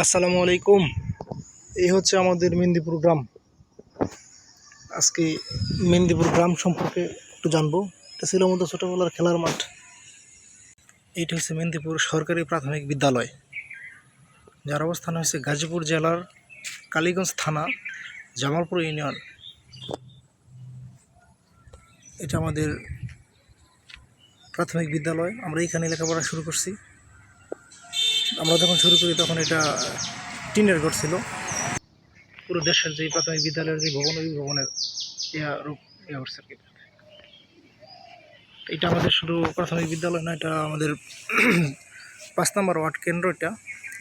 আসসালামু আলাইকুম। এই হচ্ছে আমাদের মেদিনীপুর গ্রাম। আজকে মেদিনীপুর গ্রাম সম্পর্কে একটু জানব। এটা ছিল আমাদের ছোটোবেলার খেলার মাঠ। এইটা হচ্ছে মেদিনীপুর সরকারি প্রাথমিক বিদ্যালয়। যার অবস্থান হচ্ছে গাজীপুর জেলার কালীগঞ্জ থানা, জামালপুর ইউনিয়ন। এটা আমাদের প্রাথমিক বিদ্যালয়। আমরা এইখানে লেখাপড়া শুরু করছি। আমরা যখন শুরু করি তখন এটা টিনের ঘর ছিল। পুরো দেশের যে প্রাথমিক বিদ্যালয়ের যে ভবন, ওই ভবনের ইয়া রূপ, ইয়া করছে আর কি এটা আমাদের শুধু প্রাথমিক বিদ্যালয় না এটা আমাদের পাঁচ নম্বর ওয়ার্ড কেন্দ্র এটা।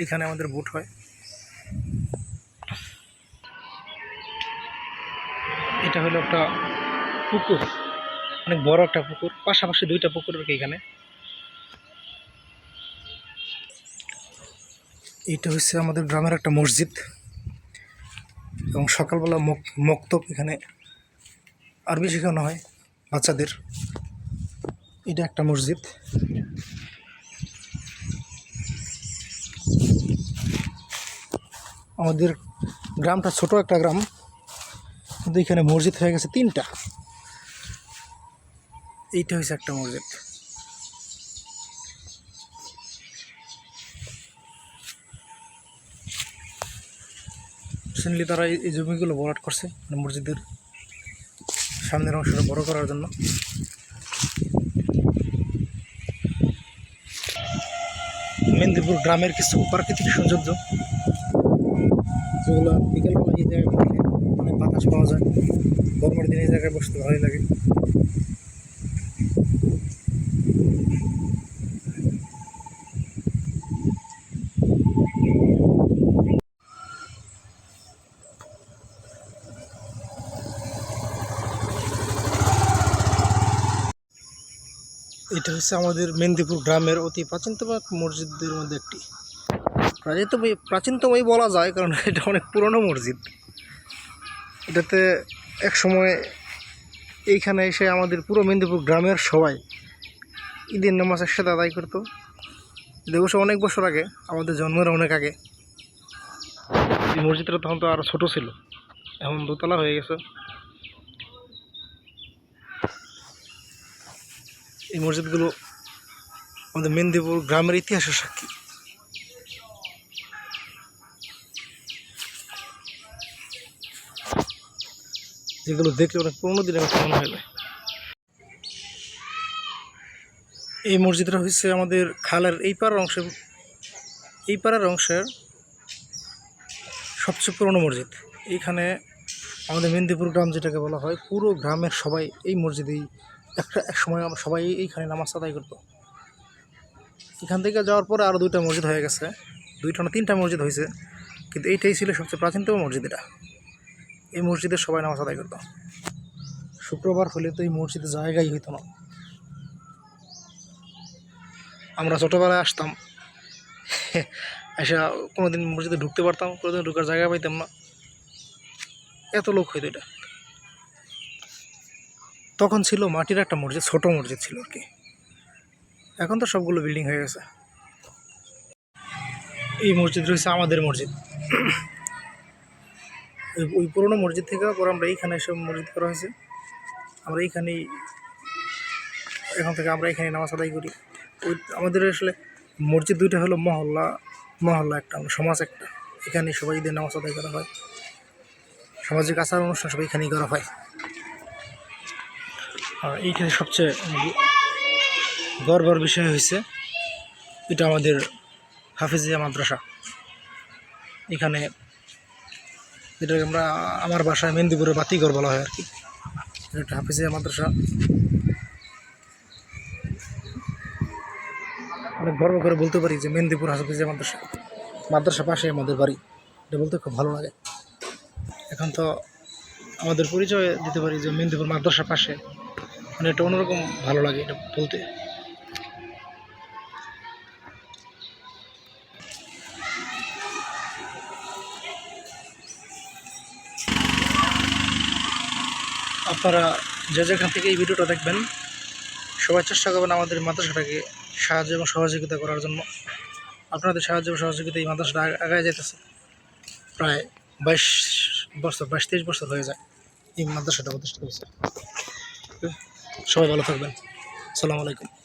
এখানে আমাদের ভোট হয়। এটা হলো একটা পুকুর। অনেক বড় একটা পুকুর, পাশাপাশি দুইটা পুকুর কি এখানে। এইটা হচ্ছে আমাদের গ্রামের একটা মসজিদ। এবং সকালবেলা মক, মক্তব এখানে আরবি শেখানো হয়, বাচ্চাদের। এটা একটা মসজিদ। আমাদের গ্রামটা ছোট একটা গ্রাম, কিন্তু এখানে মসজিদ হয়ে গেছে তিনটা। এইটা হচ্ছে একটা মসজিদ। রিসেন্টলি তারা এই- জমিগুলো ভরাট করছে মানে মসজিদের সামনের অংশটা বড় করার জন্য। মেদিনীপুর গ্রামের কিছু প্রাকৃতিক সৌন্দর্য, যেগুলো বিকেলবেলা এই জায়গায় অনেক বাতাস পাওয়া যায়। গরমের দিনে এই জায়গায় বসতে ভালোই লাগে। এটা হচ্ছে আমাদের মেদিনীপুর গ্রামের অতি প্রাচীনতম এক মসজিদের মধ্যে একটি। প্রাচীনতম প্রাচীনতমই বলা যায়, কারণ এটা অনেক পুরনো মসজিদ। এটাতে এক সময় এইখানে এসে আমাদের পুরো মেদিনীপুর গ্রামের সবাই ঈদের নামাজ একসাথে আদায় করতো। অবশ্য অনেক বছর আগে, আমাদের জন্মের অনেক আগে। এই মসজিদটা তখন তো আরও ছোটো ছিল। এখন দোতলা হয়ে গেছে। এই মসজিদগুলো আমাদের মেদিনীপুর গ্রামের ইতিহাসের সাক্ষী। যেগুলো দেখলে অনেক পুরোনো দিনের কথা মনে যায় এই মসজিদটা হচ্ছে আমাদের খালের এই পাড়ার অংশে, এই পাড়ার অংশের সবচেয়ে পুরনো মসজিদ। এইখানে আমাদের মেদিনীপুর গ্রাম যেটাকে বলা হয়, পুরো গ্রামের সবাই এই মসজিদেই একটা এক সময় আমরা সবাই এইখানে নামাজ আদায় করতো। এখান থেকে যাওয়ার পরে আরও দুইটা মসজিদ হয়ে গেছে। দুইটা না তিনটা মসজিদ হয়েছে। কিন্তু এইটাই ছিল সবচেয়ে প্রাচীনতম মসজিদ এটা। এই মসজিদে সবাই নামাজ আদায় করতো। শুক্রবার হলে তো এই মসজিদে জায়গাই হইতো না। আমরা ছোটোবেলায় আসতাম। এসে কোনোদিন মসজিদে ঢুকতে পারতাম, কোনোদিন ঢুকার জায়গা পাইতাম না। এত লোক হইতো এটা। তখন ছিল মাটির একটা মসজিদ, ছোট মসজিদ ছিল আর কি। এখন তো সবগুলো বিল্ডিং হয়ে গেছে। এই মসজিদ রয়েছে আমাদের মসজিদ। ওই পুরোনো মসজিদ থেকে পরে আমরা এইখানে এসব মসজিদ করা হয়েছে। আমরা এইখানেই, এখন থেকে আমরা এখানে নামাজ আদায় করি। ওই, আমাদের আসলে মসজিদ দুইটা হলো মহল্লা মহল্লা একটা, আমরা সমাজ একটা। এখানে সবাই ঈদের নামাজ আদায় করা হয়। সমাজের আচার অনুষ্ঠান সবাই এখানেই করা হয়। আর এইখানে সবচেয়ে গর্বের বিষয় হয়েছে এটা আমাদের হাফিজিয়া মাদ্রাসা। এখানে যেটাকে আমরা আমার বাসায় মেদিনীপুরে বাতিঘর বলা হয় আর কি। এটা হাফিজিয়া মাদ্রাসা। অনেক গর্ব করে বলতে পারি যে মেদিনীপুর হাফিজিয়া মাদ্রাসা মাদ্রাসা পাশে আমাদের বাড়ি। এটা বলতে খুব ভালো লাগে। এখন তো আমাদের পরিচয় দিতে পারি যে মেদিনীপুর মাদ্রাসা পাশে মানে এটা অন্যরকম ভালো লাগে এটা বলতে। আপনারা যে যেখান থেকে এই ভিডিওটা দেখবেন, সবাই চেষ্টা করবেন আমাদের মাদ্রাসাটাকে সাহায্য এবং সহযোগিতা করার জন্য। আপনাদের সাহায্য এবং সহযোগিতা এই মাদ্রাসাটা আগায় যেতেছে প্রায় বাইশ বছর, বাইশ, তেইশ বছর হয়ে যায় এই মাদ্রাসাটা প্রতিষ্ঠিত হয়েছে সবাই ভালো থাকবেন। আসসালামু আলাইকুম।